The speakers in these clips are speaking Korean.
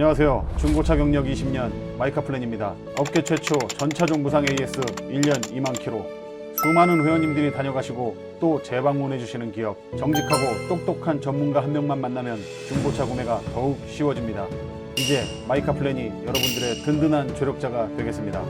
안녕하세요. 중고차 경력 20년 마이카플랜입니다. 업계 최초 전차종 무상 AS 1년 2만 킬로. 수많은 회원님들이 다녀가시고 또 재방문해 주시는 기업. 정직하고 똑똑한 전문가 한 명만 만나면 중고차 구매가 더욱 쉬워집니다. 이제 마이카플랜이 여러분들의 든든한 조력자가 되겠습니다.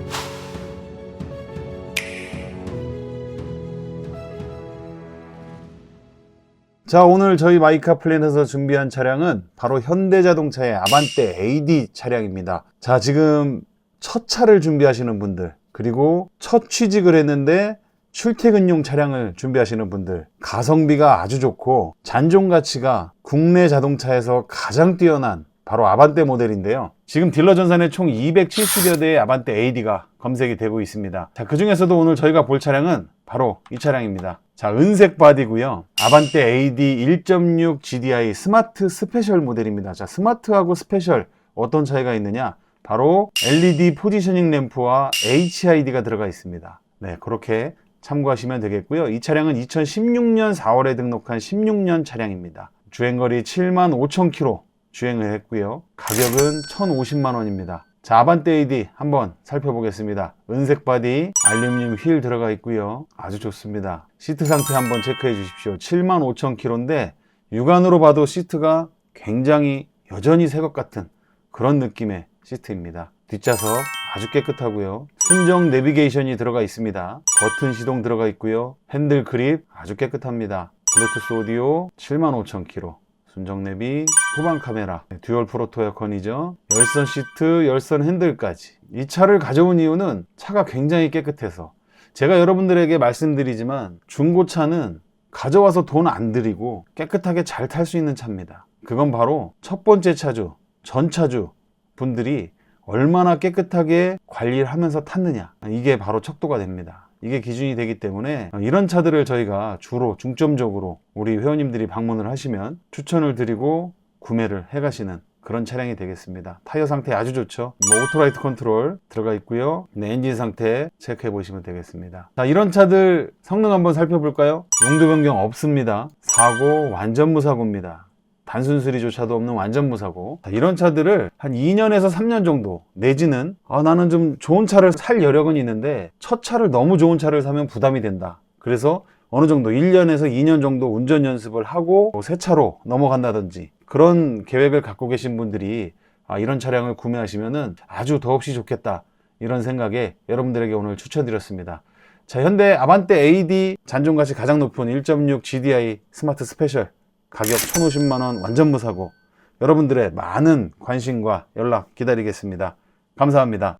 자 오늘 저희 마이카 플랜에서 준비한 차량은 바로 현대자동차의 아반떼 AD 차량입니다. 자 지금 첫 차를 준비하시는 분들 그리고 첫 취직을 했는데 출퇴근용 차량을 준비하시는 분들 가성비가 아주 좋고 잔존 가치가 국내 자동차에서 가장 뛰어난 바로 아반떼 모델인데요. 지금 딜러 전산에 총 270여 대의 아반떼 AD가 검색이 되고 있습니다. 자, 그 중에서도 오늘 저희가 볼 차량은 바로 이 차량입니다. 자, 은색 바디고요. 아반떼 AD 1.6 GDI 스마트 스페셜 모델입니다. 자, 스마트하고 스페셜 어떤 차이가 있느냐? 바로 LED 포지셔닝 램프와 HID가 들어가 있습니다. 네, 그렇게 참고하시면 되겠고요. 이 차량은 2016년 4월에 등록한 16년 차량입니다. 주행거리 7만 5천 킬로 주행을 했고요. 가격은 1,050만 원입니다. 자, 아반떼 AD 한번 살펴보겠습니다. 은색 바디, 알루미늄 휠 들어가 있고요. 아주 좋습니다. 시트 상태 한번 체크해 주십시오. 7만 5천 킬로인데 육안으로 봐도 시트가 굉장히 여전히 새 것 같은 그런 느낌의 시트입니다. 뒷좌석 아주 깨끗하고요. 순정 내비게이션이 들어가 있습니다. 버튼 시동 들어가 있고요. 핸들 그립 아주 깨끗합니다. 블루투스 오디오 75,000km. 순정 내비, 후방 카메라, 네, 듀얼 프로토 에어컨이죠. 열선 시트, 열선 핸들까지. 이 차를 가져온 이유는 차가 굉장히 깨끗해서 제가 여러분들에게 말씀드리지만 중고차는 가져와서 돈 안 들이고 깨끗하게 잘 탈 수 있는 차입니다. 그건 바로 첫 번째 차주, 전차주 분들이 얼마나 깨끗하게 관리를 하면서 탔느냐. 이게 바로 척도가 됩니다. 이게 기준이 되기 때문에 이런 차들을 저희가 주로 중점적으로 우리 회원님들이 방문을 하시면 추천을 드리고 구매를 해 가시는 그런 차량이 되겠습니다. 타이어 상태 아주 좋죠. 뭐 오토라이트 컨트롤 들어가 있고요. 네, 엔진 상태 체크해 보시면 되겠습니다. 자, 이런 차들 성능 한번 살펴볼까요? 용도 변경 없습니다. 사고 완전 무사고입니다. 단순 수리조차도 없는 완전 무사고. 자, 이런 차들을 한 2년에서 3년 정도 내지는 아, 나는 좀 좋은 차를 살 여력은 있는데 첫 차를 너무 좋은 차를 사면 부담이 된다. 그래서 어느 정도 1년에서 2년 정도 운전 연습을 하고 새 차로 넘어간다든지 그런 계획을 갖고 계신 분들이 아, 이런 차량을 구매하시면은 아주 더없이 좋겠다. 이런 생각에 여러분들에게 오늘 추천드렸습니다. 자 현대 아반떼 AD 잔존가치 가장 높은 1.6 GDI 스마트 스페셜 가격 1,050만 원 완전 무사고 여러분들의 많은 관심과 연락 기다리겠습니다. 감사합니다.